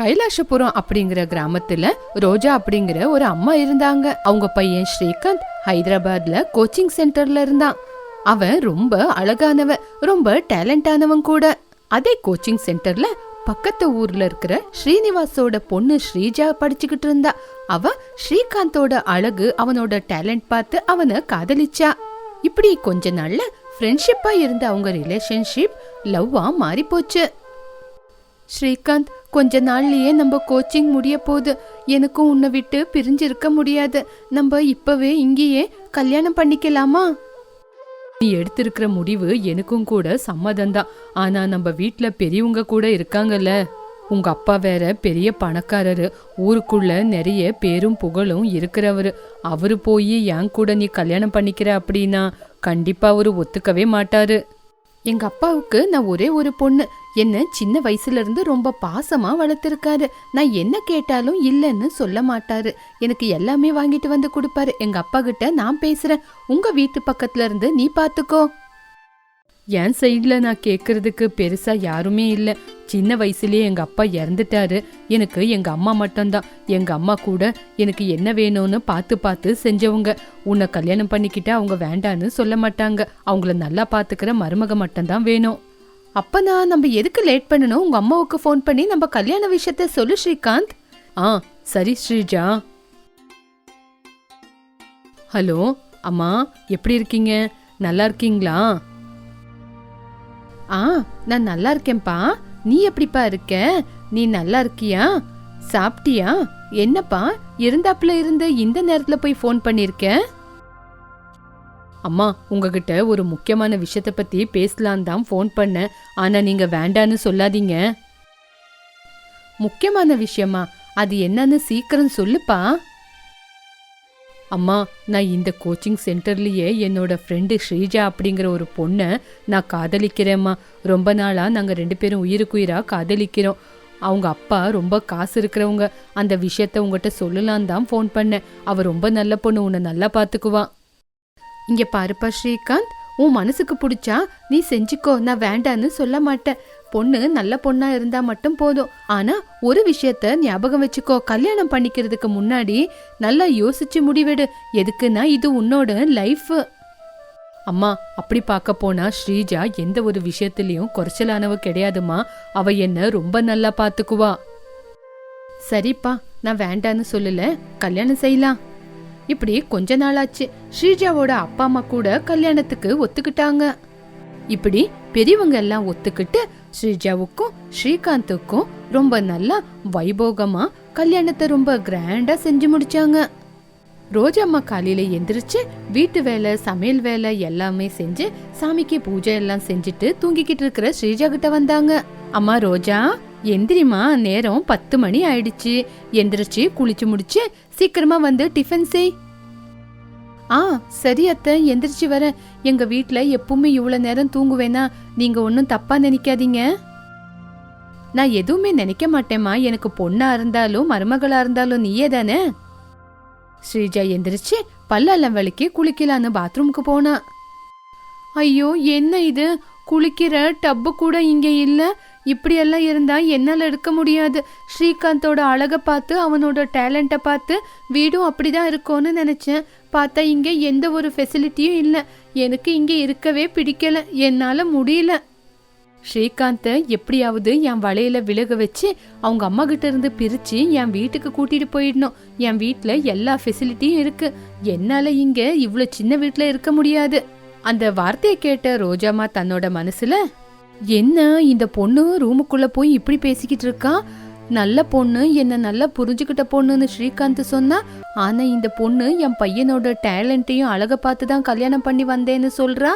கைலாசபுரம் அப்படிங்கிற கிராமத்துல ரோஜா அப்படிங்கிற ஒரு அம்மா இருந்தாங்க. அவங்க பையன் ஸ்ரீகாந்த் ஹைதராபாத்ல கோச்சிங் சென்டர்ல இருந்தான். அவன் ரொம்ப அழகானவன் ரொம்ப டேலண்டானவன் கூட. அதே கோச்சிங் சென்டர்ல பக்கத்து ஊர்ல இருக்கிற ஸ்ரீனிவாசோட பொண்ணு ஸ்ரீஜா படிச்சுக்கிட்டு இருந்தா. அவ ஸ்ரீகாந்தோட அழகு அவனோட டேலண்ட் பார்த்து அவனை காதலிச்சா. இப்படி கொஞ்ச நாள்ல ஃப்ரெண்ட்ஷிப்பா இருந்த அவங்க ரிலேஷன்ஷிப் லவ்வா மாறி போச்சு ஸ்ரீகாந்த் கொஞ்ச நாள்லயே நம்ம கோச்சிங் முடிய போகுது. எனக்கும் உன்னை விட்டு பிரிஞ்சு இருக்க முடியாது. நம்ம இப்பவே இங்கேயே கல்யாணம் பண்ணிக்கலாமா? நீ எடுத்திருக்கிற முடிவு எனக்கும் கூட சம்மதம்தான். ஆனா நம்ம வீட்ல பெரியவங்க கூட இருக்காங்கல்ல. உங்க அப்பா வேற பெரிய பணக்காரரு. ஊருக்குள்ள நிறைய பேரும் புகழும் இருக்கிறவரு. அவரு போய் என் கூட நீ கல்யாணம் பண்ணிக்கிற அப்படின்னா கண்டிப்பா அவரு ஒத்துக்கவே மாட்டாரு. எங்க அப்பாவுக்கு நான் ஒரே ஒரு பொண்ணு. என்ன சின்ன வயசுல இருந்து ரொம்ப பாசமா வளர்த்துருக்காரு. நான் என்ன கேட்டாலும் இல்லைன்னு சொல்ல மாட்டாரு. எனக்கு எல்லாமே வாங்கிட்டு வந்து கொடுப்பாரு. எங்க அப்பா கிட்ட நான் பேசுறேன். உங்க வீட்டு பக்கத்துல இருந்து நீ பாத்துக்கோ. என் சைடில் நான் கேட்குறதுக்கு பெருசாக யாருமே இல்லை. சின்ன வயசுலேயே எங்கள் அப்பா இறந்துட்டாரு. எனக்கு எங்கள் அம்மா மட்டும்தான். எங்கள் அம்மா கூட எனக்கு என்ன வேணும்னு பார்த்து பார்த்து செஞ்சவங்க. உன்னை கல்யாணம் பண்ணிக்கிட்டு அவங்க வேண்டான்னு சொல்ல மாட்டாங்க. அவங்கள நல்லா பார்த்துக்கிற மருமக மட்டும்தான் வேணும். அப்பனா நம்ம எதுக்கு லேட் பண்ணணும்? உங்க அம்மாவுக்கு ஃபோன் பண்ணி நம்ம கல்யாண விஷயத்த சொல்லு ஸ்ரீகாந்த். ஆ சரி ஸ்ரீஜா. ஹலோ அம்மா எப்படி இருக்கீங்க? நல்லா இருக்கீங்களா? ஆ நான் நல்லா இருக்கேன்ப்பா. நீ எப்படிப்பா இருக்க? நீ நல்லா இருக்கியா? சாப்பிட்டியா? என்னப்பா இருந்தாப்புல இருந்து இந்த நேரத்துல போய் ஃபோன் பண்ணியிருக்கேன் அம்மா உங்ககிட்ட ஒரு முக்கியமான விஷயத்த பத்தி பேசலாம் தான் ஃபோன் பண்ணேன். ஆனா நீங்க வேண்டான்னு சொல்லாதீங்க. முக்கியமான விஷயமா? அது என்னன்னு சீக்கிரம் சொல்லுப்பா. அம்மா நான் இந்த கோச்சிங் சென்டர்லயே என்னோட ஃப்ரெண்டு ஸ்ரீஜா அப்படிங்கிற ஒரு பொண்ணை நான் காதலிக்கிறேம்மா. ரொம்ப நாளா நாங்க ரெண்டு பேரும் உயிருக்குயிரா காதலிக்கிறோம். அவங்க அப்பா ரொம்ப காசு இருக்கிறவங்க. அந்த விஷயத்த உங்ககிட்ட சொல்லலான் தான் ஃபோன் பண்ணேன். அவ ரொம்ப நல்ல பொண்ணு. உன்னை நல்லா பார்த்துக்குவான் இங்க பாருப்பா ஸ்ரீகாந்த் உன் மனசுக்கு பிடிச்சா நீ செஞ்சுக்கோ நான் வேண்டான்னு சொல்ல மாட்டேன். பொண்ணு நல்ல பொண்ணா இருந்தா மட்டும் போதும். ஆனா ஒரு விஷயத்த ஞாபகம் வச்சுக்கோ. கல்யாணம் பண்ணிக்கிறதுக்கு முன்னாடி நல்லா யோசிச்சு முடிவெடு. எதுக்குன்னா இது உன்னோட லைஃப் அம்மா அப்படி பார்க்க போனா ஸ்ரீஜா எந்த ஒரு விஷயத்திலயும் குறைச்சலானவ கிடையாதுமா. அவ என்ன ரொம்ப நல்லா பாத்துக்குவா. சரிப்பா நான் வேண்டான்னு சொல்லல. கல்யாணம் செய்யலாம். இப்படி கொஞ்ச நாளாச்சு. ஸ்ரீஜாவோட அப்பா அம்மா கூட கல்யாணத்துக்கு ஒத்துக்கிட்டாங்க. இப்படி பெரியவங்க எல்லாம் ஒத்துக்கிட்டு ஸ்ரீஜாவுக்கும் ஸ்ரீகாந்துக்கும் ரொம்ப நல்லா வைபோகமா கல்யாணத்தை ரொம்ப கிராண்டா செஞ்சு முடிச்சாங்க. ரோஜம்மா காலையில எந்திரிச்சு வீட்டு வேலை சமையல் வேலை எல்லாமே செஞ்சு சாமிக்கு பூஜை எல்லாம் செஞ்சுட்டு தூங்கிக்கிட்டு இருக்கிற ஸ்ரீஜா கிட்ட வந்தாங்க. அம்மா ரோஜா எந்திரிமா நேரம் பத்து மணி ஆயிடுச்சு. எந்திரிச்சு குளிச்சு முடிச்சு சீக்கிரமா வந்து டிஃபன் செய். ஆ சரி அத்தை எந்திரிச்சு வரேன் எங்க வீட்ல எப்பவுமே இவ்வளவு நேரம் தூங்குவேனா? நீங்க ஒன்றும் தப்பா நினைக்காதீங்க. நான் எதுவுமே நினைக்க மாட்டேம்மா. எனக்கு பொண்ணா இருந்தாலும் மருமகளா இருந்தாலும் நீயே தானே? ஸ்ரீஜா எந்திரிச்சு பல்லெல்லாம் வலிக்கு குளிக்கலான்னு பாத்ரூமுக்கு போனா. ஐயோ என்ன இது? குளிக்கிற டப்பு கூட இங்கே இல்லை. இப்படியெல்லாம் இருந்தா என்னால் இருக்க முடியாது. ஸ்ரீகாந்தோட அழகை பார்த்து அவனோட டேலண்ட்டை பார்த்து வீடும் அப்படி தான் இருக்கும்னு நினச்சேன். பார்த்தா இங்கே எந்த ஒரு ஃபெசிலிட்டியும் இல்லை. எனக்கு இங்கே இருக்கவே பிடிக்கல. என்னால் முடியல. ஸ்ரீகாந்தை எப்படியாவது என் வலையில விலக வச்சு அவங்க அம்மா கிட்ட இருந்து பிரிச்சு என் வீட்டுக்கு கூட்டிட்டு போயிடணும். என் வீட்டில் எல்லா ஃபெசிலிட்டியும் இருக்கு. என்னால இங்க இவ்வளோ சின்ன வீட்டில் இருக்க முடியாது. அந்த வார்த்தையை கேட்ட ரோஜாமா தன்னோட மனசுல என்ன இந்த பொண்ணு ரூமுக்குள்ள போய் இப்படி பேசிக்கிட்டு இருக்கா? நல்ல பொண்ணு என்ன நல்லா புரிஞ்சுக்கிட்ட பொண்ணுன்னு ஸ்ரீகாந்த் சொன்னா ஆனா இந்த பொண்ணு என் பையனோட டேலண்ட்டையும் அழக பார்த்து தான் கல்யாணம் பண்ணி வந்தேன்னு சொல்றா.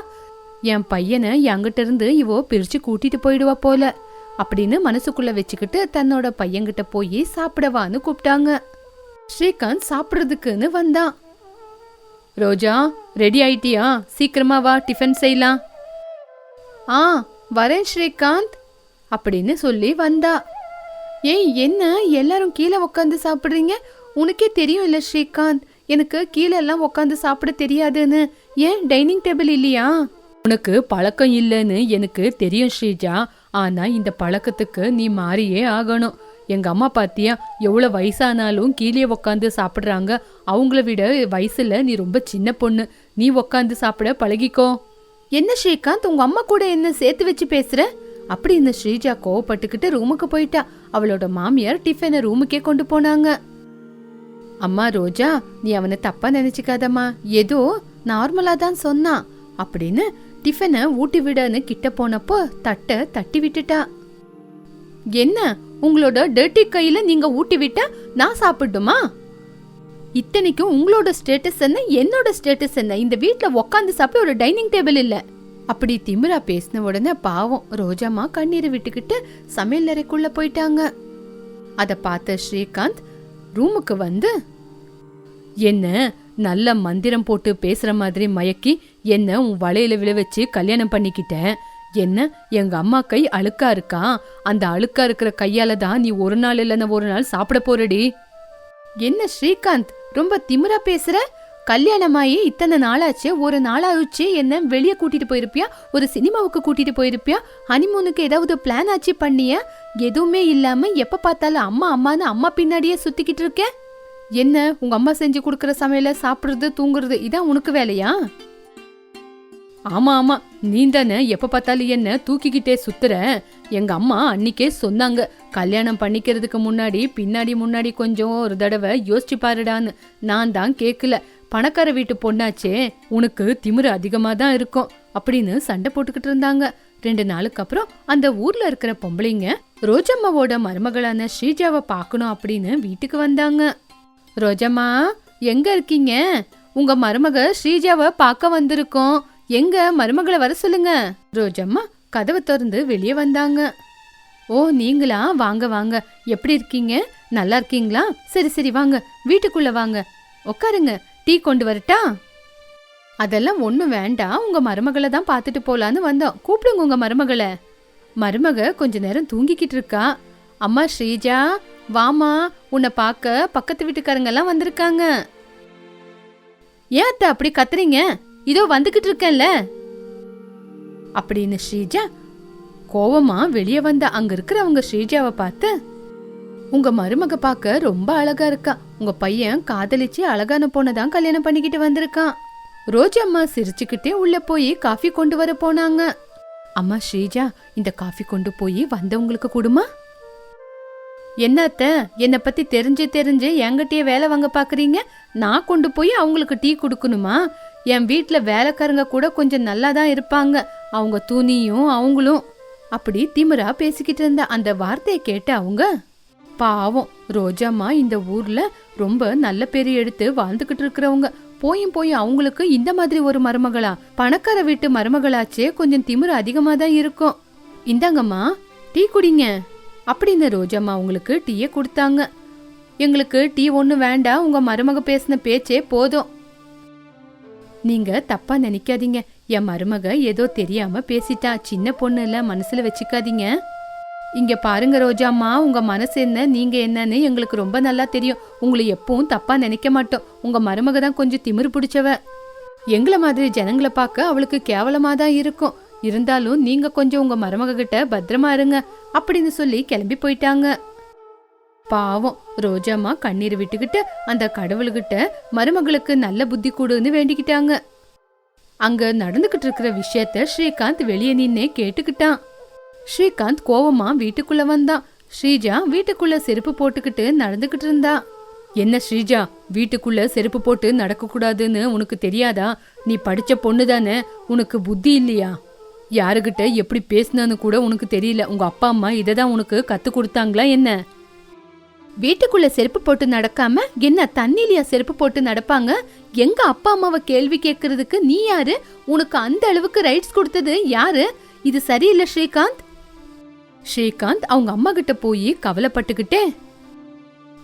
என் பையனை என்கிட்ட இருந்து இவோ பிரிச்சு கூட்டிட்டு போயிடுவா போல அப்படின்னு மனசுக்குள்ள வச்சுக்கிட்டு தன்னோட பையன்கிட்ட போய் சாப்பிடவான்னு கூப்பிட்டாங்க. ஸ்ரீகாந்த் சாப்பிடுறதுக்குன்னு வந்தான் ரோஜா ரெடி ஆயிட்டியா? சீக்கிரமா வா டிஃபன் செய்யலாம் ஆ வரேன் ஸ்ரீகாந்த் அப்படின்னு சொல்லி வந்தா. ஏய் என்ன? எல்லாரும் கீழே உட்காந்து சாப்பிட்றீங்க? உனக்கே தெரியும் இல்லை ஸ்ரீகாந்த் எனக்கு கீழே எல்லாம் உட்காந்து சாப்பிட தெரியாதுன்னு. ஏன்? டைனிங் டேபிள் இல்லையா? உனக்கு பழக்கம் இல்லைன்னு எனக்கு தெரியும் ஸ்ரீஜா. ஆனால் இந்த பழக்கத்துக்கு நீ மாறியே ஆகணும். எங்கள் அம்மா பார்த்தியா எவ்வளோ வயசானாலும் கீழே உக்காந்து சாப்பிட்றாங்க. அவங்கள விட வயசில் நீ ரொம்ப சின்ன பொண்ணு. நீ உக்காந்து சாப்பிட பழகிக்கோ. என்ன ஸ்ரீகாந்த் உங்க அம்மா கூட என்ன சேர்த்து வச்சு பேசுற? அப்படின்னு ஸ்ரீஜா கோவப்பட்டுக்கிட்டு ரூமுக்கு போயிட்டா. அவளோட மாமியார் டிஃபனை ரூமுக்கே கொண்டு போனாங்க. அம்மா ரோஜா நீ அவனை தப்பா நினைச்சுக்காதம்மா. ஏதோ நார்மலா தான் சொன்னான் அப்படின்னு டிஃபனை ஊட்டி விடன்னு கிட்ட போனப்போ தட்டை தட்டி விட்டுட்டா. என்ன? உங்களோட டர்ட்டி கையில நீங்க ஊட்டி விட்டா நான் சாப்பிட்டுமா இத்தனைக்கும் உங்களோட ஸ்டேட்டஸ் என்ன என்னோட ஸ்டேட்டஸ் என்ன? இந்த வீட்டில் உக்காந்து சாப்பிட ஒரு டைனிங் டேபிள் இல்லை. அப்படி திமிரா பேசின உடனே பாவம் ரோஜாமா கண்ணீரை விட்டுக்கிட்டு சமையல் அறைக்குள்ள போயிட்டாங்க. அதை பார்த்த ஸ்ரீகாந்த் ரூமுக்கு வந்து? என்ன நல்ல மந்திரம் போட்டு பேசுற மாதிரி மயக்கி என்ன உன் வலையில விழ வச்சு கல்யாணம் பண்ணிக்கிட்டேன் என்ன எங்க அம்மா கை அழுக்கா இருக்கா? அந்த அழுக்கா இருக்கிற கையால தான் நீ ஒரு நாள் இல்லைன்னா ஒரு நாள் சாப்பிட போறடி? என்ன ஸ்ரீகாந்த் ரொம்ப திமிரா பேசுற? கல்யாணமாயி இத்தனை நாளாச்சு ஒரு நாளாச்சு என்ன வெளியே கூட்டிட்டு போயிருப்பியா? ஒரு சினிமாவுக்கு கூட்டிட்டு போயிருப்பியா? ஹனிமூனுக்கு ஏதாவது பிளான் ஆச்சு பண்ணிய? எதுவுமே இல்லாம எப்ப பார்த்தாலும் அம்மா அம்மான்னு அம்மா பின்னாடியே சுத்திக்கிட்டு இருக்க? என்ன உங்க அம்மா செஞ்சு கொடுக்குற சமையல சாப்பிடுறது தூங்குறது இதான் உனக்கு வேலையா? ஆமா ஆமா. நீ தானே எப்ப பார்த்தாலும் என்ன தூக்கிக்கிட்டே சுத்துற? எங்க அம்மா அன்னிக்கே சொன்னாங்க கல்யாணம் பண்ணிக்கிறதுக்கு முன்னாடி பின்னாடி முன்னாடி கொஞ்சம் ஒரு தடவை யோசிச்சு பாருடான்னு. நான் தான் கேட்கல பணக்கார வீட்டு பொண்ணாச்சே உனக்கு திமிரு அதிகமா தான் இருக்கும் அப்படின்னு சண்டை போட்டுக்கிட்டு இருந்தாங்க. ரெண்டு நாளுக்கு அப்புறம் அந்த ஊர்ல இருக்கிற பொம்பளைங்க ரோஜம்மாவோட மருமகளான ஸ்ரீஜாவை பார்க்கணும் அப்படின்னு வீட்டுக்கு வந்தாங்க. ரோஜம்மா எங்க இருக்கீங்க? உங்க மருமக ஸ்ரீஜாவை பார்க்க வந்திருக்கோம். எங்க மருமகளை வர சொல்லுங்க. ரோஜம்மா கதவை திறந்து வெளியே வந்தாங்க. ஓ நீங்களா? வாங்க வாங்க. எப்படி இருக்கீங்க? நல்லா இருக்கீங்களா? சரி சரி வாங்க. வீட்டுக்குள்ள வாங்க. உட்காருங்க. டீ கொண்டு வரட்டா? அதெல்லாம் ஒன்றும் வேண்டாம் உங்க மருமகளை தான் பார்த்துட்டு போலான்னு வந்தோம். கூப்பிடுங்க உங்க மருமகளை. மருமக கொஞ்ச நேரம் தூங்கிக்கிட்டு இருக்கா. அம்மா ஸ்ரீஜா வாமா உன்னை பார்க்க பக்கத்து வீட்டுக்காரங்கெல்லாம் வந்திருக்காங்க. ஏன் அத்தை அப்படி கத்துறீங்க? இதோ வந்துகிட்டு இருக்கேன்ல. அப்படின்னு ஸ்ரீஜா கோவமா வெளியே வந்த. அங்க இருக்கிறவங்க ஸ்ரீஜாவை பார்த்து உங்க மருமக பார்க்க ரொம்ப அழகா இருக்கா. உங்க பையன் காதலிச்சு அழகான பொண்ணை தான் கல்யாணம் பண்ணிக்கிட்டு வந்திருக்கான். ரோஜம்மா சிரிச்சுக்கிட்டே உள்ள போய் காஃபி கொண்டு வர போனாங்க. அம்மா ஸ்ரீஜா இந்த காஃபி கொண்டு போய் வந்தவங்களுக்கு கொடுமா? என்ன அத்தை என்னை பத்தி தெரிஞ்சு தெரிஞ்சு என்கிட்டயே வேலை வாங்க பாக்குறீங்க நான் கொண்டு போய் அவங்களுக்கு டீ கொடுக்கணுமா? என் வீட்டில் வேலைக்காரங்க கூட கொஞ்சம் நல்லா தான் இருப்பாங்க. அவங்க துணியும் அவங்களும். அப்படி திமிரா பேசிக்கிட்டு இருந்த அந்த வார்த்தையை கேட்டு அவங்க பாவம் ரோஜாம்மா இந்த ஊர்ல ரொம்ப நல்ல பேர் எடுத்து வாழ்ந்துகிட்டு இருக்கிறவங்க. போயும் போய் அவங்களுக்கு இந்த மாதிரி ஒரு மருமகளா? பணக்கார வீட்டு மருமகளாச்சே கொஞ்சம் திமிரு அதிகமா தான் இருக்கும். இந்தாங்கம்மா டீ குடிங்க. அப்படின்னு ரோஜாம்மா அவங்களுக்கு டீயை கொடுத்தாங்க. எங்களுக்கு டீ ஒன்று வேண்டாம் உங்க மருமக பேசின பேச்சே போதும். நீங்க தப்பா நினைக்காதீங்க. என் மருமக ஏதோ தெரியாம பேசிட்டா சின்ன பொண்ணு மனசுல வச்சுக்காதீங்க. இங்க பாருங்க ரோஜாம்மா உங்க மனசு என்ன நீங்க என்னன்னு எங்களுக்கு ரொம்ப நல்லா தெரியும். உங்களை எப்பவும் தப்பா நினைக்க மாட்டோம். உங்க மருமக தான் கொஞ்சம் திமிரு பிடிச்சவ. எங்களை மாதிரி ஜனங்களை பார்க்க அவளுக்கு கேவலமா தான் இருக்கும். இருந்தாலும் நீங்க கொஞ்சம் உங்க மருமக கிட்ட பத்திரமா இருங்க. அப்படின்னு சொல்லி கிளம்பி போயிட்டாங்க. பாவம். ரோஜாம்மா கண்ணீர் விட்டுக்கிட்டு அந்த கடவுள்கிட்ட மருமகளுக்கு நல்ல புத்தி கூடுன்னு வேண்டிக்கிட்டாங்க. அங்க நடந்துகிட்டு இருக்கிற விஷயத்த ஸ்ரீகாந்த் வெளியே நின்னே கேட்டுக்கிட்டான். ஸ்ரீகாந்த் கோவமா வீட்டுக்குள்ள வந்தான். ஸ்ரீஜா வீட்டுக்குள்ள செருப்பு போட்டுக்கிட்டு நடந்துகிட்டு இருந்தா. என்ன ஸ்ரீஜா வீட்டுக்குள்ள செருப்பு போட்டு நடக்க கூடாதுன்னு உனக்கு தெரியாதா? நீ படிச்ச பொண்ணு தானே உனக்கு புத்தி இல்லையா? யாருகிட்ட எப்படி பேசினான்னு கூட உனக்கு தெரியல. உங்க அப்பா அம்மா இதை தான் உனக்கு கத்து கொடுத்தாங்களா என்ன? வீட்டுக்குள்ள செருப்பு போட்டு நடக்காம என்ன தண்ணிலியா செருப்பு போட்டு நடப்பாங்க? எங்க அப்பா அம்மாவை கேள்வி கேட்கறதுக்கு நீ யாரு? உனக்கு அந்த அளவுக்கு ரைட்ஸ் கொடுத்தது யாரு? இது சரியில்லை ஸ்ரீகாந்த். ஸ்ரீகாந்த் அவங்க அம்மா கிட்ட போய் கவலைப்பட்டுக்கிட்டே.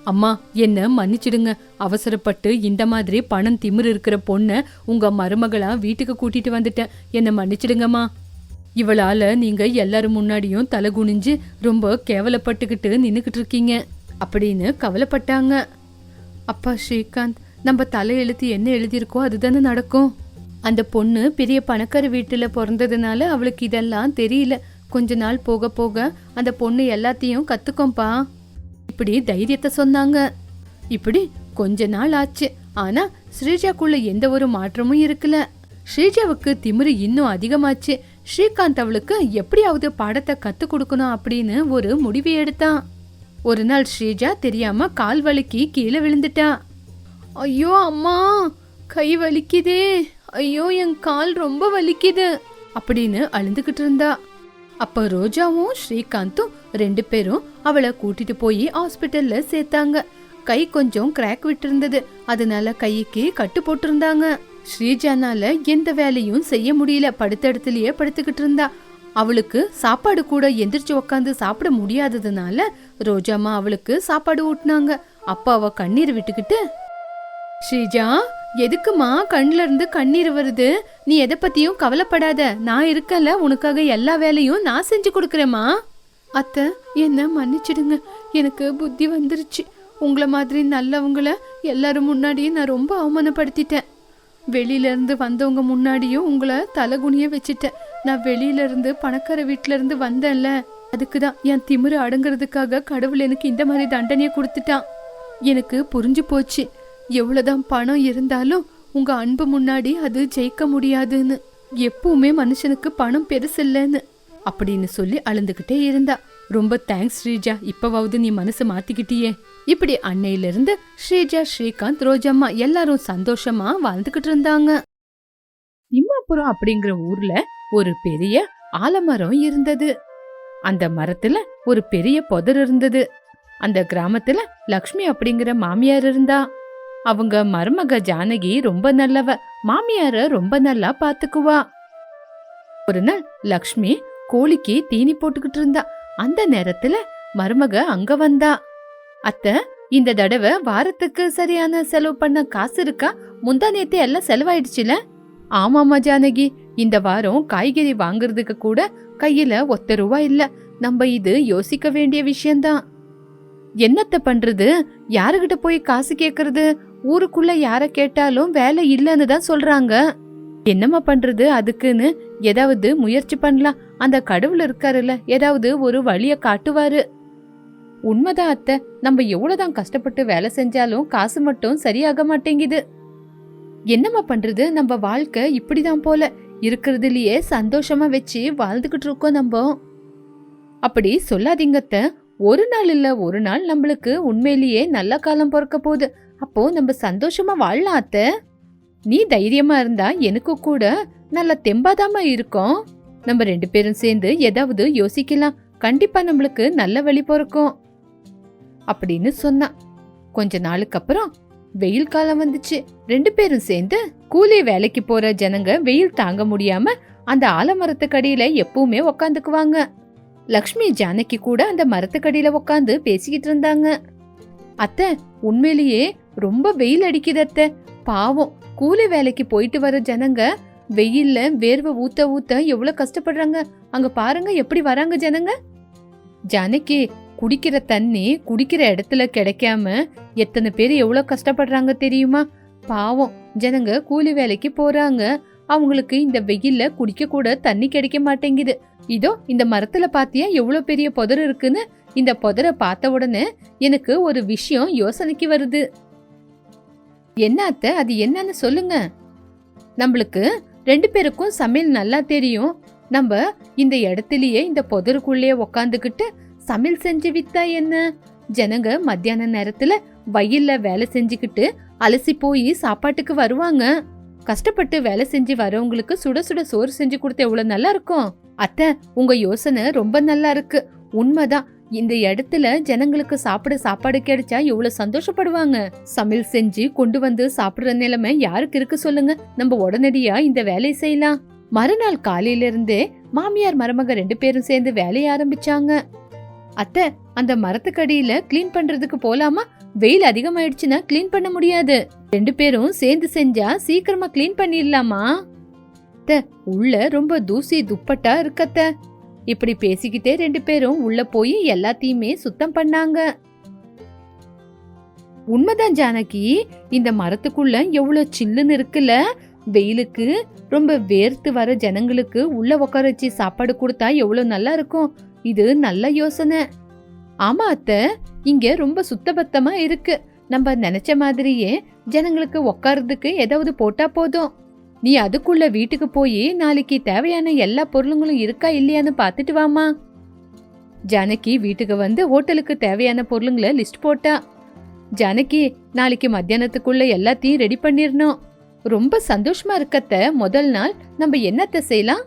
அம்மா என்ன மன்னிச்சிடுங்க. அவசரப்பட்டு இந்த மாதிரி பணம் திமிரு இருக்கிற பொண்ண உங்க மருமகளா வீட்டுக்கு கூட்டிட்டு வந்துட்டேன். என்ன மன்னிச்சிடுங்கம்மா. இவளால நீங்க எல்லாரும் முன்னாடியும் தலை குனிஞ்சு ரொம்ப கேவலப்பட்டுக்கிட்டு நின்னுக்கிட்டு இருக்கீங்க. அப்படின்னு கவலைப்பட்டாங்க. அப்பா ஸ்ரீகாந்த் நம்ம தலையெழுத்து என்ன எழுதியிருக்கோ அதுதானே நடக்கும். அந்த பொண்ணு பெரிய பணக்கார வீட்டில் பிறந்ததுனால அவளுக்கு இதெல்லாம் தெரியல. கொஞ்ச நாள் போக போக அந்த பொண்ணு எல்லாத்தையும் கத்துக்கோம்பா. இப்படி தைரியத்தை சொன்னாங்க. இப்படி கொஞ்ச நாள் ஆச்சு. ஆனா ஸ்ரீஜாக்குள்ள எந்த ஒரு மாற்றமும் இருக்கல. ஸ்ரீஜாவுக்கு திமிரு இன்னும் அதிகமாச்சு. ஸ்ரீகாந்த் அவளுக்கு எப்படியாவது பாடத்தை கத்து கொடுக்கணும் அப்படின்னு ஒரு முடிவு எடுத்தான். ஒரு நாள் ஸ்ரீஜா தெரியாம கால் வலிக்கி கீழே விழுந்துட்டா. ஐயோ அம்மா கை வலிக்குதே. ஐயோ என் கால் ரொம்ப வலிக்குது அப்படின்னு அழுந்துகிட்டு இருந்தா. அப்ப ரோஜாவும் ஸ்ரீகாந்தும் ரெண்டு பேரும் அவளை கூட்டிட்டு போய் ஹாஸ்பிட்டல்ல சேர்த்தாங்க. கை கொஞ்சம் கிராக் விட்டிருந்தது. அதனால கைக்கு கட்டு போட்டிருந்தாங்க. ஸ்ரீஜானால எந்த வேலையும் செய்ய முடியல. படுத்த இடத்துலயே படுத்துக்கிட்டு இருந்தா. அவளுக்கு சாப்பாடு கூட எந்திரிச்சு உக்காந்து சாப்பிட முடியாததுனால ரோஜாமா அவளுக்கு சாப்பாடு ஊட்டினாங்க. அப்பா அவ கண்ணீர் விட்டுக்கிட்டு ஸ்ரீஜா எதுக்குமா கண்ணுல இருந்து கண்ணீர் வருது? நீ எதை பத்தியும் கவலைப்படாத. நான் இருக்கல உனக்காக எல்லா வேலையும் நான் செஞ்சு கொடுக்குறேம்மா. அத்தை என்ன மன்னிச்சிடுங்க. எனக்கு புத்தி வந்துருச்சு. உங்களை மாதிரி நல்லவங்கள எல்லாரும் முன்னாடியும் நான் ரொம்ப அவமானப்படுத்திட்டேன். வெளியில இருந்து வந்தவங்க முன்னாடியும் உங்களை தலகுனிய வச்சுட்டேன். நான் வெளியில இருந்து பணக்கார வீட்ல இருந்து வந்தேன்ல. அதுக்கு தான் என் திமிரு அடங்குறதுக்காக கடவுள் எனக்கு இந்த மாதிரி தண்டனையை கொடுத்துட்டான். எனக்கு புரிஞ்சு போச்சு. எவ்வளவுதான் பணம் இருந்தாலும் உங்க அன்பு முன்னாடி அது ஜெயிக்க முடியாதுன்னு. எப்பவுமே மனுஷனுக்கு பணம் பெருசில்லைன்னு அப்படின்னு சொல்லி அழுந்துகிட்டே இருந்தா. ரொம்ப தேங்க்ஸ் ஸ்ரீஜா. இப்பவாவது நீ மனசு மாத்திக்கிட்டியே. இப்படி அன்னையில இருந்து ஸ்ரீஜா ஸ்ரீகாந்த் ரோஜம்மா எல்லாரும் சந்தோஷமா வாழ்ந்துகிட்டு இருந்தாங்க. இம்மாபுரம் அப்படிங்கிற ஊர்ல ஒரு பெரிய ஆலமரம் இருந்தது. அந்த மரத்துல ஒரு பெரிய புதர் இருந்தது. அந்த கிராமத்துல லக்ஷ்மி அப்படிங்கிற மாமியார் இருந்தா. அவங்க மருமக ஜானகி ரொம்ப நல்லவ. மாமியார ரொம்ப நல்லா பாத்துக்குவா. ஒரு நாள் லக்ஷ்மி கோழிக்கு தீனி போட்டுக்கிட்டு இருந்தா. அந்த நேரத்துல மருமக அங்க வந்தா. அத்த இந்த தடவை வாரத்துக்கு சரியான செலவு பண்ண காசு இருக்கா? முந்தா நேத்து எல்லாம் செலவாயிடுச்சுல? ஆமாமா ஜானகி. இந்த வாரம் காய்கறி வாங்குறதுக்கு கூட கையில ஒத்த ரூபா இல்ல. நம்ம இது யோசிக்க வேண்டிய விஷயம்தான். என்னத்த பண்றது? யாருகிட்ட போய் காசு கேக்குறது? ஊருக்குள்ள யார கேட்டாலும் வேலை இல்லைன்னு தான் சொல்றாங்க. என்னம்மா பண்றது அதுக்குன்னு ஏதாவது முயற்சி பண்ணலாம். அந்த கடவுள் இருக்காருல்ல ஏதாவது ஒரு வழிய காட்டுவாரு. உண்மைதான் அத்தை நம்ம எவ்வளவுதான் கஷ்டப்பட்டு வேலை செஞ்சாலும் காசு மட்டும் சரியாக மாட்டேங்குது. என்னம்மா பண்றது? நம்ம வாழ்க்கை இப்படிதான் போல. இருக்கிறதுலயே சந்தோஷமா வச்சு வாழ்ந்துகிட்டு இருக்கோம் நம்ம. அப்படி சொல்லாதீங்க அத்தை ஒரு நாள் இல்ல ஒரு நாள் நம்மளுக்கு உண்மையிலேயே நல்ல காலம் பிறக்க போகுது. அப்போ நம்ம சந்தோஷமா வாழலாம் அத்த. நீ தைரியமா இருந்தா எனக்கு கூட நல்ல தெம்பாதாம இருக்கும். நம்ம ரெண்டு பேரும் சேர்ந்து ஏதாவது யோசிக்கலாம். கண்டிப்பா நம்மளுக்கு நல்ல வழி பிறக்கும். அப்படின்னு சொன்னான் கொஞ்ச நாளுக்கு அப்புறம் வெயில் காலம் வந்துச்சு. ரெண்டு பேரும் சேர்ந்து கூலி வேலைக்கு போற ஜனங்க வெயில் தாங்க முடியாம அந்த ஆலமரத்துக்கடியில எப்பவுமே உக்காந்துக்குவாங்க. லக்ஷ்மி ஜானகி கூட அந்த மரத்துக்கடியில உக்காந்து பேசிக்கிட்டு இருந்தாங்க. அத்தை உண்மையிலேயே ரொம்ப வெயில் அடிக்குது அத்தை. பாவம் கூலி வேலைக்கு போயிட்டு வர ஜனங்க வெயில்ல வேர்வை ஊத்த ஊத்த எவ்வளவு கஷ்டப்படுறாங்க. அங்க பாருங்க எப்படி வராங்க ஜனங்க. ஜானகி குடிக்கிற தண்ணி குடிக்கிற இடத்துல கிடைக்காம எத்தனை பேர் எவ்வளோ கஷ்டப்படுறாங்க தெரியுமா? பாவம். ஜனங்க கூலி வேலைக்கு போறாங்க. அவங்களுக்கு இந்த வெயில்ல குடிக்க கூட தண்ணி கிடைக்க மாட்டேங்குது. இதோ இந்த மரத்துல பாத்தியா எவ்வளோ பெரிய புதர் இருக்குன்னு? இந்த புதரை பார்த்த உடனே எனக்கு ஒரு விஷயம் யோசனைக்கு வருது. என்னத்த அது என்னன்னு சொல்லுங்க. நம்மளுக்கு ரெண்டு பேருக்கும் சமையல் நல்லா தெரியும். நம்ம இந்த இடத்துலயே இந்த புதருக்குள்ளேயே உக்காந்துக்கிட்டு சமையல் செஞ்சு வித்தா என்ன? ஜனங்க மத்தியான நேரத்துல வயல்ல வேலை செஞ்சுக்கிட்டு அலசி போய் சாப்பாட்டுக்கு வருவாங்க. கஷ்டப்பட்டு வேலை செஞ்சு வரவங்களுக்கு சுட சுட சோறு செஞ்சு கொடுத்த எவ்வளவு நல்லா இருக்கும்? அத்தை உங்க யோசனை ரொம்ப நல்லா இருக்கு. உண்மைதான். இந்த இடத்துல ஜனங்களுக்கு சாப்பிட சாப்பாடு கிடைச்சா எவ்வளவு சந்தோஷப்படுவாங்க? சமையல் செஞ்சு கொண்டு வந்து சாப்பிடுற நிலைமை யாருக்கு இருக்கு சொல்லுங்க. நம்ம உடனடியா இந்த வேலையை செய்யலாம். மறுநாள் காலையில இருந்தே மாமியார் மருமக ரெண்டு பேரும் சேர்ந்து வேலையை ஆரம்பிச்சாங்க. அத்தை அந்த மரத்துக்கடியில க்ளீன் பண்றதுக்கு போலாமா? வெயில் அதிகமாயிடுச்சுன்னா க்ளீன் பண்ண முடியாது. ரெண்டு பேரும் சேர்ந்து செஞ்சா சீக்கிரமா க்ளீன் பண்ணிடலாமா? அத்த உள்ள ரொம்ப தூசி துப்பட்டா இருக்கத்த இப்படி பேசிக்கிட்டே ரெண்டு பேரும் உள்ள போய் எல்லாத்தையுமே சுத்தம் பண்ணாங்க. உண்மைதான் ஜானகி. இந்த மரத்துக்குள்ள எவ்வளவு சில்லுன்னு இருக்குல்ல? வெயிலுக்கு ரொம்ப வேர்த்து வர ஜனங்களுக்கு உள்ள உட்கார வச்சு சாப்பாடு கொடுத்தா எவ்வளவு நல்லா இருக்கும். இது நல்ல யோசனை. ஆமா அத்தை இங்க ரொம்ப சுத்தபத்தமா இருக்கு. நம்ம நினைச்ச மாதிரியே ஜனங்களுக்கு உக்காரதுக்கு ஏதாவது போட்டா போதும். நீ அதுக்குள்ள வீட்டுக்கு போய் நாளைக்கு தேவையான எல்லா பொருளுங்களும் இருக்கா இல்லையான்னு பார்த்துட்டு வாமா ஜானகி வீட்டுக்கு வந்து ஹோட்டலுக்கு தேவையான பொருளுங்களை லிஸ்ட் போட்டா. ஜானகி நாளைக்கு மத்தியானத்துக்குள்ள எல்லாத்தையும் ரெடி பண்ணிடணும் ரொம்ப சந்தோஷமா இருக்கத்த முதல் நாள் நம்ம என்னத்தை செய்யலாம்?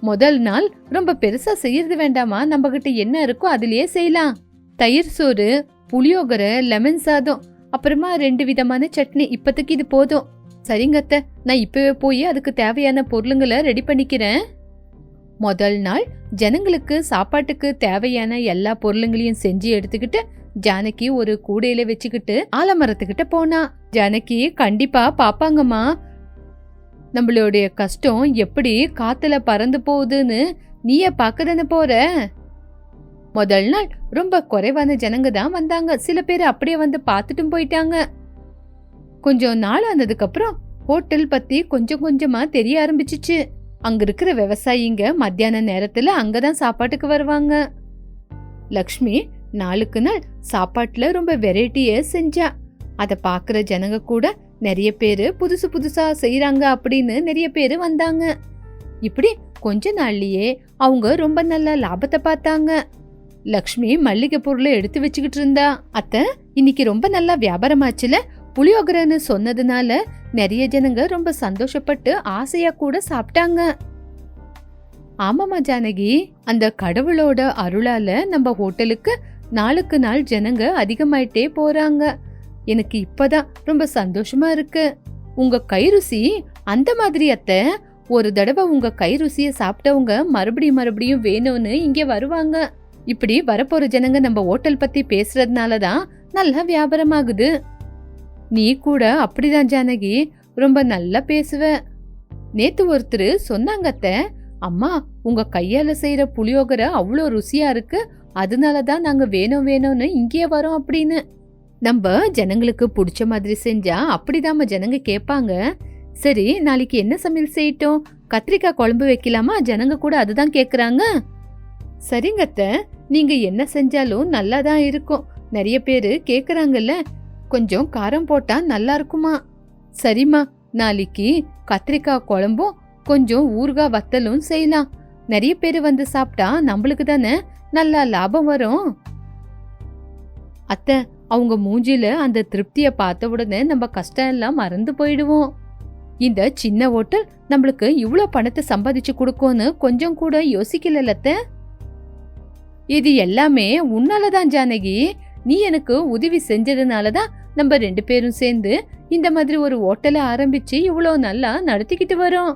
முதல் நாள் ரொம்ப பெருசா செய்யறது வேண்டாமா? நம்ம கிட்ட என்ன இருக்கோ அதுலயே செய்யலாம். தயிர் சோறு புளியோகரை லெமன் சாதம் அப்புறமா ரெண்டு விதமான சட்னி. இப்போதைக்கு இது போதும். சரிங்க அத்தை நான் இப்பவே போய் அதுக்கு தேவையான பொருளுங்களை ரெடி பண்ணிக்கிறேன். முதல் நாள் ஜனங்களுக்கு சாப்பாட்டுக்கு தேவையான எல்லா பொருளுங்களையும் செஞ்சு எடுத்துக்கிட்டு ஜானகி ஒரு கூடையில வச்சுக்கிட்டு ஆலமரத்துக்கிட்ட போனா. ஜானகி கண்டிப்பா பாப்பாங்கம்மா. நம்மளுடைய கஷ்டம் எப்படி காத்துல பறந்து போகுதுன்னு நீயே பார்க்க தானே போற? முதல் நாள் ரொம்ப குறைவான ஜனங்க தான் வந்தாங்க. சில பேர் அப்படியே வந்து பார்த்துட்டும் போயிட்டாங்க. கொஞ்சம் நாள் ஆனதுக்கு அப்புறம் ஹோட்டல் பத்தி கொஞ்சம் கொஞ்சமா தெரிய ஆரம்பிச்சிச்சு. அங்க இருக்கிற விவசாயிங்க மத்தியான நேரத்துல அங்கதான் சாப்பாட்டுக்கு வருவாங்க. லக்ஷ்மி நாளுக்கு நாள் சாப்பாட்டுல ரொம்ப வெரைட்டிய செஞ்சா. அதை பாக்குற ஜனங்க கூட நிறைய பேர் புதுசு புதுசாக செய்கிறாங்க அப்படின்னு நிறைய பேர் வந்தாங்க. இப்படி கொஞ்ச நாள்லயே அவங்க ரொம்ப நல்ல லாபத்தை பார்த்தாங்க. லக்ஷ்மி மல்லிகை பொருளை எடுத்து வச்சுக்கிட்டு இருந்தா. அத்தை இன்னைக்கு ரொம்ப நல்லா வியாபாரமாச்சுல புளியோகரைன்னு சொன்னதுனால நிறைய ஜனங்க ரொம்ப சந்தோஷப்பட்டு ஆசையா கூட சாப்பிட்டாங்க. ஆமாமா ஜானகி அந்த கடவுளோட அருளால நம்ம ஹோட்டலுக்கு நாளுக்கு நாள் ஜனங்க அதிகமாயிட்டே போறாங்க. எனக்கு இப்பதான் ரொம்ப சந்தோஷமா இருக்கு. உங்க கை ருசி அந்த மாதிரி அத்தை ஒரு தடவை உங்க கைருசிய சாப்பிட்டவங்க மறுபடியும் மறுபடியும் வேணும்னு இங்க வருவாங்க. இப்படி வரப்போற ஜனங்க நம்ம ஹோட்டல் பத்தி பேசுறதுனால தான் நல்லா வியாபாரம் ஆகுது நீ கூட அப்படிதான் ஜானகி ரொம்ப நல்லா பேசுவ. நேத்து ஒருத்தர் சொன்னாங்க அத்தை அம்மா உங்க கையால செய்யற புளியோகரை அவ்வளோ ருசியா இருக்கு அதனால தான் நாங்க வேணும் வேணும்னு இங்கே வரோம் அப்படின்னு. நம்ம ஜனங்களுக்கு பிடிச்ச மாதிரி செஞ்சா அப்படிதாம்மா ஜனங்க கேட்பாங்க சரி நாளைக்கு என்ன சமையல் செய்யட்டும்? கத்திரிக்காய் குழம்பு வைக்கலாமா? ஜனங்க கூட அதுதான் கேக்குறாங்க. சரிங்க அத்தை நீங்க என்ன செஞ்சாலும் நல்லா தான் இருக்கும். நிறைய பேரு கேக்குறாங்கல்ல கொஞ்சம் காரம் போட்டா நல்லா இருக்குமா? சரிம்மா நாளைக்கு கத்திரிக்காய் குழம்பும் கொஞ்சம் ஊறுகாய் வத்தலும் செய்யலாம். நிறைய பேர் வந்து சாப்பிட்டா நம்மளுக்கு தானே நல்லா லாபம் வரும். அத்தை அவங்க மூஞ்சில அந்த திருப்தியை பார்த்த உடனே நம்ம கஷ்டம் எல்லாம் மறந்து போயிடுவோம். இந்த சின்ன ஹோட்டல் நம்மளுக்கு இவ்வளோ பணத்தை சம்பாதிச்சு கொடுக்கும்னு கொஞ்சம் கூட யோசிக்கல இது எல்லாமே உன்னால தான் ஜானகி. நீ எனக்கு உதவி செஞ்சதுனால தான் நம்ம ரெண்டு பேரும் சேர்ந்து இந்த மாதிரி ஒரு ஹோட்டலை ஆரம்பிச்சு இவ்வளோ நல்லா நடத்திக்கிட்டு வரோம்.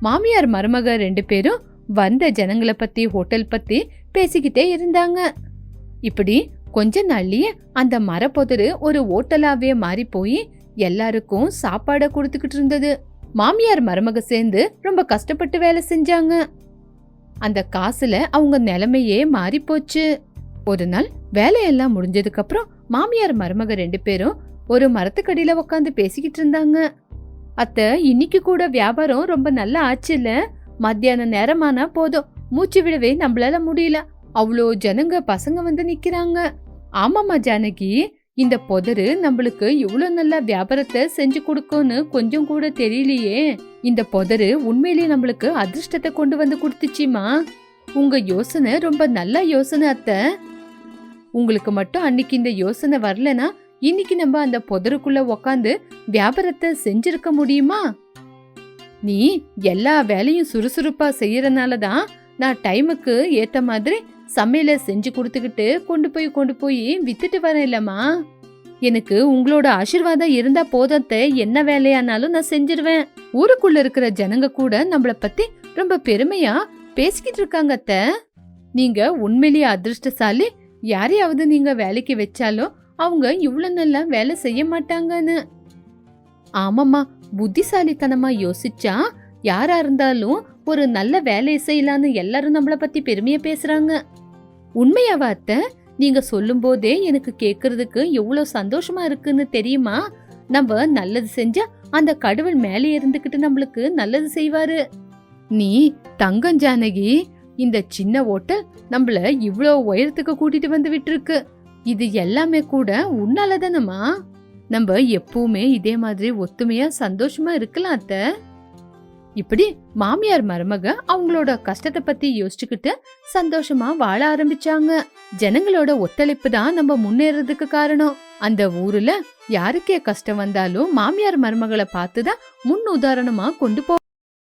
மாமியார் மருமக ரெண்டு பேரும் வந்த ஜனங்களை பத்தி ஹோட்டல் பத்தி பேசிக்கிட்டே இருந்தாங்க. இப்படி கொஞ்ச நாள்லயே அந்த மரப்பொதரு ஒரு ஓட்டலாவே மாறி போய் எல்லாருக்கும் சாப்பாடை கொடுத்துக்கிட்டு இருந்தது. மாமியார் மருமக சேர்ந்து ரொம்ப கஷ்டப்பட்டு வேலை செஞ்சாங்க. அந்த காசுல அவங்க நிலைமையே மாறி போச்சு. ஒரு நாள் வேலையெல்லாம் முடிஞ்சதுக்கு அப்புறம் மாமியார் மருமக ரெண்டு பேரும் ஒரு மரத்துக்கடியில உட்காந்து பேசிக்கிட்டு இருந்தாங்க. அத்த இன்னைக்கு கூட வியாபாரம் ரொம்ப நல்லா ஆச்சு இல்ல மத்தியான நேரமானா போதும். மூச்சு விடவே நம்மளால முடியல. அவ்வளோ ஜனங்க பசங்க வந்து நிக்கிறாங்க. ஆமாமா ஜானகி. இந்த புதரு நம்மளுக்கு இவ்வளோ நல்ல வியாபாரத்தை செஞ்சு கொடுக்கும்னு கொஞ்சம் கூட தெரியலையே. இந்த புதரு உண்மையிலேயே நம்மளுக்கு அதிர்ஷ்டத்தை கொண்டு வந்து கொடுத்துச்சிமா? உங்க யோசனை ரொம்ப நல்ல யோசனை அத்தை. உங்களுக்கு மட்டும் அன்னைக்கு இந்த யோசனை வரலனா இன்னைக்கு நம்ம அந்த புதருக்குள்ள உக்காந்து வியாபாரத்தை செஞ்சிருக்க முடியுமா? நீ எல்லா வேலையும் சுறுசுறுப்பா செய்யறனால தான் நான் டைமுக்கு ஏத்த மாதிரி சமையலை செஞ்சு கொடுத்துக்கிட்டு கொண்டு போய் கொண்டு போய் வித்துட்டு வரேன் இல்லம்மா. எனக்கு உங்களோட ஆசிர்வாதம் இருந்தா போதத்த என்ன வேலையானாலும் நான் செஞ்சிருவேன். ஊருக்குள்ள இருக்கிற ஜனங்க கூட நம்மள பத்தி ரொம்ப பெருமையா பேசிக்கிட்டு இருக்காங்க அத்த. நீங்க உண்மையிலேயே அதிர்ஷ்டசாலி. யாரையாவது நீங்க வேலைக்கு வச்சாலும் அவங்க இவ்வளவு நல்லா வேலை செய்ய மாட்டாங்கன்னு. ஆமாம்மா புத்திசாலித்தனமா யோசிச்சா யாரா இருந்தாலும் ஒரு நல்ல வேலையை செய்யலான்னு எல்லாரும் நம்மள பத்தி பெருமையா பேசுறாங்க. உண்மையாவா அத்தை? நீங்க சொல்லும் போதே எனக்கு கேக்குறதுக்கு எவ்வளவு சந்தோஷமா இருக்குன்னு தெரியுமா? நம்ம நல்லது செஞ்சா அந்த கடவுள் மேலே இருந்துகிட்டு நம்மளுக்கு நல்லது செய்வாரு. நீ தங்கம் ஜானகி இந்த சின்ன ஓட்டல் நம்மள இவ்வளோ உயரத்துக்கு கூட்டிட்டு வந்து விட்டுருக்கு. இது எல்லாமே கூட உன்னால தானம்மா? நம்ம எப்பவுமே இதே மாதிரி ஒத்துமையா சந்தோஷமா இருக்கலாம் அத்தை. இப்படி மாமியார் மருமக அவங்களோட கஷ்டத்தை பத்தி யோசிச்சுக்கிட்டு சந்தோஷமா வாழ ஆரம்பிச்சாங்க. ஜனங்களோட ஒத்துழைப்பு தான் நம்ம முன்னேறதுக்கு காரணம். அந்த ஊர்ல யாருக்கே கஷ்டம் வந்தாலும் மாமியார் மருமகளை பார்த்துதான் முன் உதாரணமா கொண்டு போ